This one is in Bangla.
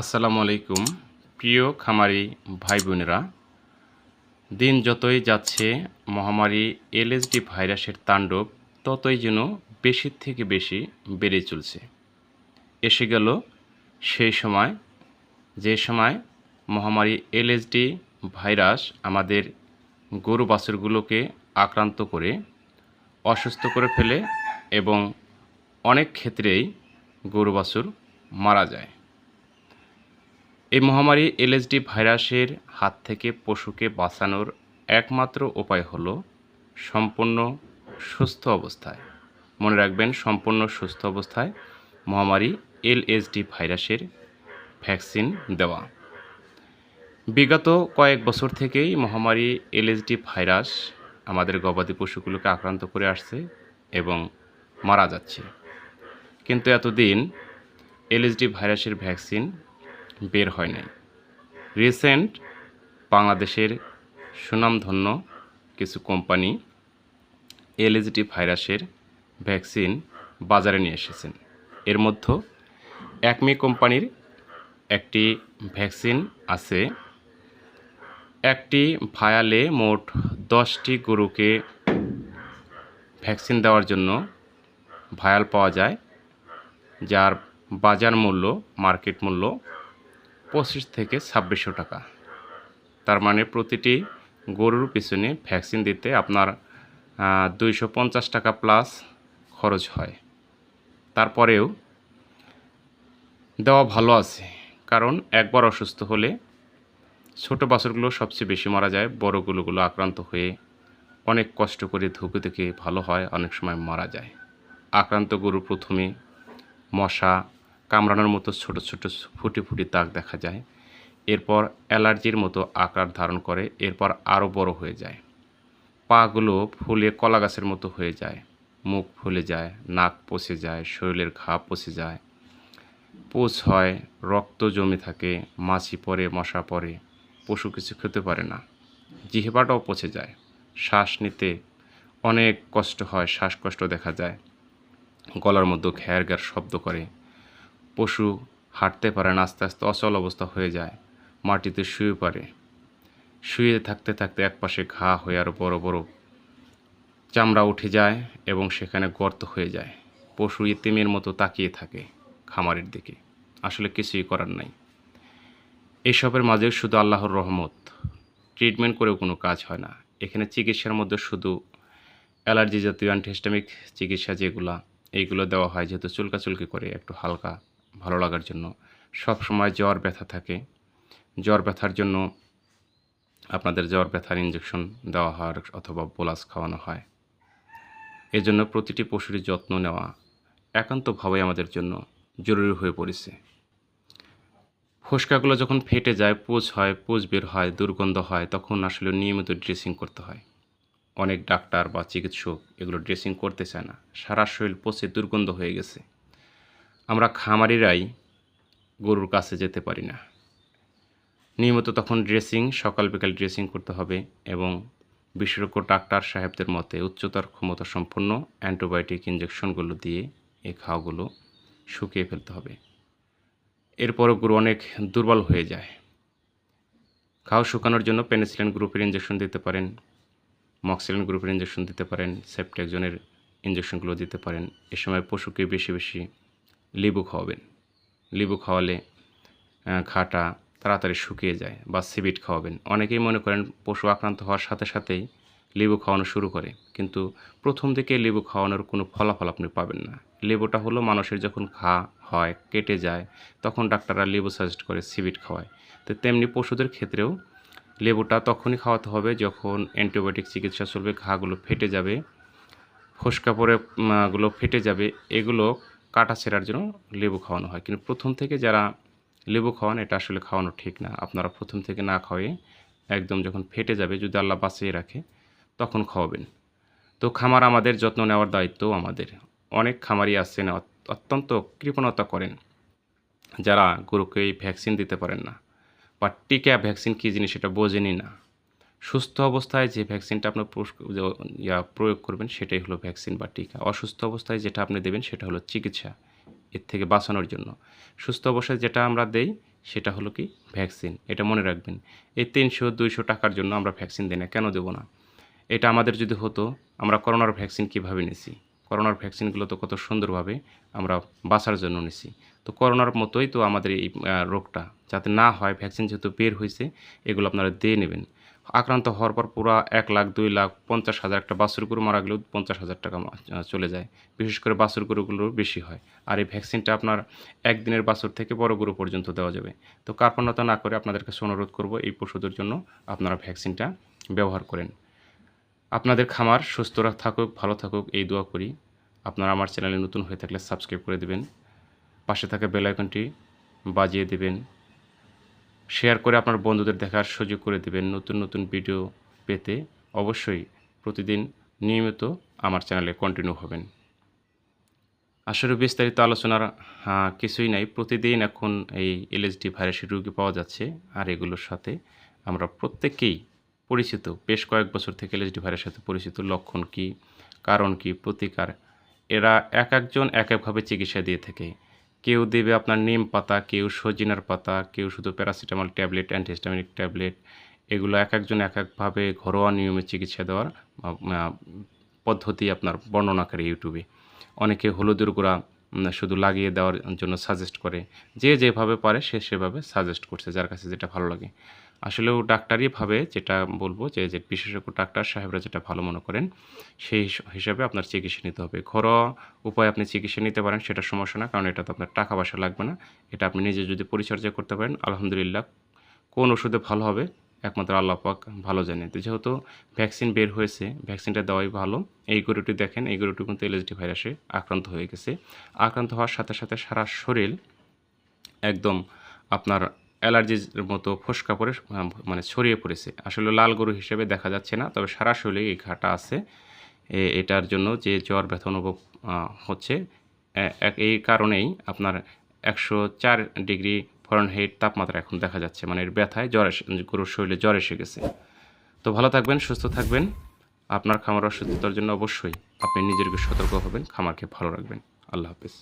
আসসালামু আলাইকুম। প্রিয় খামারি ভাই বোনেরা দিন যতই যাচ্ছে, মহামারী এলএসডি ভাইরাসের তাণ্ডব ততই যেন বেশির থেকে বেশি বেড়ে চলছে। এসে গেল সেই সময়, যে সময় মহামারী এলএসডি ভাইরাস আমাদের গরু বাছুরগুলোকে আক্রান্ত করে, অসুস্থ করে ফেলে এবং অনেক ক্ষেত্রেই গরু বাছুর মারা যায়। এই মহামারী এলএসডি ভাইরাসের হাত থেকে পশুকে বাঁচানোর একমাত্র উপায় হলো সম্পূর্ণ সুস্থ অবস্থায়। মনে রাখবেন, সম্পূর্ণ সুস্থ অবস্থায় মহামারী এলএসডি ভাইরাসের ভ্যাকসিন দেওয়া। বিগত কয়েক বছর থেকেই মহামারী এলএসডি ভাইরাস আমাদের গবাদি পশুগুলোকে আক্রান্ত করে আসছে এবং মারা যাচ্ছে। কিন্তু এতদিন এলএসডি ভাইরাসের ভ্যাকসিন বের হয় নাই। রিসেন্ট বাংলাদেশের সুনামধন্য কিছু কোম্পানি এলএসডি ভাইরাসের ভ্যাকসিন বাজারে নিয়ে এসেছেন। এর মধ্যে একমি কোম্পানির একটি ভ্যাকসিন আছে। একটি ভায়ালে মোট দশটি গরুকে ভ্যাকসিন দেওয়ার জন্য ভায়াল পাওয়া যায়, যার বাজার মূল্য, মার্কেট মূল্য পঁচিশ থেকে ছাব্বিশশো টাকা। তার মানে প্রতিটি গরুর পিছনে ভ্যাকসিন দিতে আপনার দুইশো পঞ্চাশ টাকা প্লাস খরচ হয়। তারপরেও দেওয়া ভালো আছে, কারণ একবার অসুস্থ হলে ছোট বাছুরগুলো সবচেয়ে বেশি মারা যায়, বড়গুলোগুলো আক্রান্ত হয়ে অনেক কষ্ট করে ধুকে ধুকে ভালো হয়, অনেক সময় মারা যায়। আক্রান্ত গরু প্রথমে মশা কামড়ানোর মতো ছোট ছোট ফুটি ফুটি দাগ দেখা যায়। এরপর অ্যালার্জির মতো আকার ধারণ করে, এরপর আরও বড় হয়ে যায়। পাগুলো ফুলে কলা গাছের মতো হয়ে যায়। মুখ ফুলে যায়, নাক পচে যায়, শরীরের ঘা পচে যায়। পোষ হয়, রক্ত জমে থাকে, মাছি পড়ে মশা পড়ে পশু কিছু খেতে পারে না। জিহেবাটাও পচে যায়। শ্বাস নিতে অনেক কষ্ট হয়, শ্বাসকষ্ট দেখা যায়। গলার মধ্যে ঘ্যার ঘ্যার শব্দ করে। পশু হাঁটতে পারে না, আস্তে আস্তে অচল অবস্থা হয়ে যায়, মাটিতে শুয়ে পড়ে। শুয়ে থাকতে থাকতে একপাশে ঘা হয়ে আরও বড় বড় চামড়া উঠে যায় এবং সেখানে গর্ত হয়ে যায়। পশু ইতিমের মতো তাকিয়ে থাকে খামারের দিকে। আসলে কিছুই করার নাই। এইসবের মাঝে শুধু আল্লাহর রহমত। ট্রিটমেন্ট করেও কোনো কাজ হয় না। এখানে চিকিৎসার মধ্যে শুধু অ্যালার্জি জাতীয় অ্যান্টিহিস্টামিক চিকিৎসা যেগুলা, এইগুলো দেওয়া হয়, যেহেতু চুলকাচুলকি করে একটু হালকা ভালো লাগার জন্য। সব সময় জ্বর ব্যথা থাকে। জ্বর ব্যথার জন্য আপনাদের জ্বর ব্যথার ইঞ্জেকশন দেওয়া হয় অথবা বোলাস খাওয়ানো হয়। এজন্য প্রতিটি পশুরই যত্ন নেওয়া একান্তভাবে আমাদের জন্য জরুরি হয়ে পড়েছে। ফোসকাগুলো যখন ফেটে যায় পুজ হয় পুজ বের হয়, দুর্গন্ধ হয়, তখন আসলে নিয়মিত ড্রেসিং করতে হয়। অনেক ডাক্তার বা চিকিৎসক এগুলো ড্রেসিং করতে চায় না। সারা শরীর পচে দুর্গন্ধ হয়ে গেছে। আমরা খামারিরাই গরুর কাছে যেতে পারি না। নিয়মিত তখন ড্রেসিং, সকাল বিকাল ড্রেসিং করতে হবে এবং বিশেষজ্ঞ ডাক্তার সাহেবদের মতে উচ্চতর ক্ষমতা সম্পন্ন অ্যান্টিবায়োটিক ইঞ্জেকশনগুলো দিয়ে এই খাওয়াগুলো শুকিয়ে ফেলতে হবে। এরপরও গরু অনেক দুর্বল হয়ে যায়। খাওয়া শুকানোর জন্য পেনিসিলিন গ্রুপের ইঞ্জেকশন দিতে পারেন, মক্সিলিন গ্রুপের ইঞ্জেকশন দিতে পারেন সেপ্টেকজনের ইঞ্জেকশনগুলো দিতে পারেন। এ সময় পশুকে বেশি বেশি লেবু খাওয়াবেন। লেবু খাওয়ালে খাটা তাড়াতাড়ি শুকিয়ে যায় বা সিবিট খাওয়াবেন। অনেকেই মনে করেন পশু আক্রান্ত হওয়ার সাথে সাথেই লেবু খাওয়ানো শুরু করে, কিন্তু প্রথম দিকে লেবু খাওয়ানোর কোনো ফলাফল আপনি পাবেন না। লেবুটা হলো মানুষের যখন ঘা হয়, কেটে যায়, তখন ডাক্তাররা লেবু সাজেস্ট করে সিবিট খাওয়ায়। তো তেমনি পশুদের ক্ষেত্রেও লেবুটা তখনই খাওয়াতে হবে যখন অ্যান্টিবায়োটিক চিকিৎসা চলবে, ঘাগুলো ফেটে যাবে ফসকা গুলো ফেটে যাবে, এগুলো কাটা ছেঁড়ার জন্য লেবু খাওয়ানো হয়। কিন্তু প্রথম থেকে যারা লেবু খাওয়ান, এটা আসলে খাওয়ানো ঠিক না। আপনারা প্রথম থেকে না খাওয়ায়ে একদম যখন ফেটে যাবে, যদি আল্লাহ বাঁচিয়ে রাখে, তখন খাওয়াবেন। তো খামার আমাদের যত্ন নেওয়ার দায়িত্বও আমাদের। অনেক খামারি আসছেন অত্যন্ত কৃপণতা করেন। যারা গরুকে ভ্যাকসিন দিতে পারেন না। বা টিকা ভ্যাকসিন কী জিনিস সেটা বোঝেনি না। সুস্থ অবস্থায় যে ভ্যাকসিনটা আপনার প্রয়োগ করবেন, সেটাই হলো ভ্যাকসিন বা টিকা। অসুস্থ অবস্থায় যেটা আপনি দেবেন, সেটা হলো চিকিৎসা, এর থেকে বাঁচানোর জন্য। সুস্থ অবস্থায় যেটা আমরা দেই, সেটা হলো কি? ভ্যাকসিন এটা মনে রাখবেন। এই তিনশো, দুইশো টাকার জন্য আমরা ভ্যাকসিন দিই না, কেন দেবো না? এটা আমাদের যদি হতো, আমরা করোনার ভ্যাকসিন কীভাবে নিছি? করোনার ভ্যাকসিনগুলো তো কত সুন্দরভাবে আমরা বাঁচার জন্য নিছি। তো করোনার মতোই তো আমাদের এই রোগটা। যাতে না হয় ভ্যাকসিন যেহেতু বের হয়েছে এগুলো আপনারা দিয়ে নেবেন। আক্রান্ত হওয়ার পর পুরো এক লাখ, দুই লাখ, পঞ্চাশ হাজার একটা বাছুর গরু মারা গেলেও পঞ্চাশ হাজার টাকা চলে যায়। বিশেষ করে বাছুর গরুগুলোর বেশি হয়। আর এই ভ্যাকসিনটা আপনার একদিনের বাছুর থেকে বড় গরু পর্যন্ত দেওয়া যাবে। তো কার্পণ্যতা না করে আপনাদের কাছে অনুরোধ করব, এই পশুদের জন্য আপনারা ভ্যাকসিনটা ব্যবহার করেন। আপনাদের খামার সুস্থ থাকুক, ভালো থাকুক, এই দোয়া করি। আপনারা আমার চ্যানেলে নতুন হয়ে থাকলে সাবস্ক্রাইব করে দেবেন। পাশে থাকা বেল আইকনটি বাজিয়ে দেবেন। শেয়ার করে আপনার বন্ধুদের দেখার সুযোগ করে দেবেন। নতুন নতুন ভিডিও পেতে অবশ্যই প্রতিদিন নিয়মিত আমার চ্যানেলে কন্টিনিউ হবেন। আসলে বিস্তারিত আলোচনার কিছুই নাই। প্রতিদিন এখন এই এলএসডি ভাইরাসের রোগী পাওয়া যাচ্ছে আর এগুলোর সাথে আমরা প্রত্যেকেই পরিচিত। বেশ কয়েক বছর থেকে এলএসডি ভাইরাসের সাথে পরিচিত। লক্ষণ কি, কারণ কি, প্রতিকার, এরা এক একজন এক একভাবে চিকিৎসা দিয়ে থাকে। কেউ দেবে আপনার নিম পাতা, কেউ সজিনার পাতা, কেউ শুধু প্যারাসিটামল ট্যাবলেট, অ্যান্টিহিস্টামিনিক ট্যাবলেট। এগুলো এক একজন এক একভাবে ঘরোয়া নিয়মে চিকিৎসা দেওয়ার পদ্ধতি আপনার বর্ণনা করে ইউটিউবে। অনেকে হলুদের গুঁড়া শুধু লাগিয়ে দেওয়ার জন্য সাজেস্ট করে। যে যেভাবে পারে সে সেভাবে সাজেস্ট করছে, যার কাছে যেটা ভালো লাগে। আসলেও ডাক্তারই ভাবে যেটা বলব যে যে বিশেষজ্ঞ ডাক্তার সাহেবরা যেটা ভালো মনে করেন, সেই হিসাবে আপনার চিকিৎসা নিতে হবে। ঘরোয়া উপায়ে আপনি চিকিৎসা নিতে পারেন, সেটা সমস্যা না, কারণ এটা তো আপনার টাকা পয়সা লাগবে না। এটা আপনি নিজে যদি পরিচর্যা করতে পারেন, আলহামদুলিল্লাহ কোন ওষুধে ভালো হবে, একমাত্র আল্লাহ পাক ভালো জানে তো যেহেতু ভ্যাকসিন বের হয়েছে, ভ্যাকসিনটা দেওয়াই ভালো। এই গরুটি দেখেন, এই গরুটি কিন্তু এলএসডি ভাইরাসে আক্রান্ত হয়ে গেছে। আক্রান্ত হওয়ার সাথে সাথে সারা শরীর একদম আপনার অ্যালার্জির মতো ফোসকা আহ, মানে ছড়িয়ে পড়েছে। আসলে লাল গরু হিসেবে দেখা যাচ্ছে না তবে সারা শরীরে এই ঘাটা আছে। এটার জন্য যে জ্বর ব্যথা অনুভব হচ্ছে এই কারণেই আপনার একশো চার ডিগ্রি ফরেনহাইট তাপমাত্রা এখন দেখা যাচ্ছে। মানে এর ব্যথায় জ্বর গরুর শরীরে জ্বর এসে গেছে। তো ভালো থাকবেন সুস্থ থাকবেন। আপনার খামার অসুস্থতার জন্য অবশ্যই আপনি নিজেকে সতর্ক হবেন খামারকে ভালো রাখবেন। আল্লাহ হাফিজ।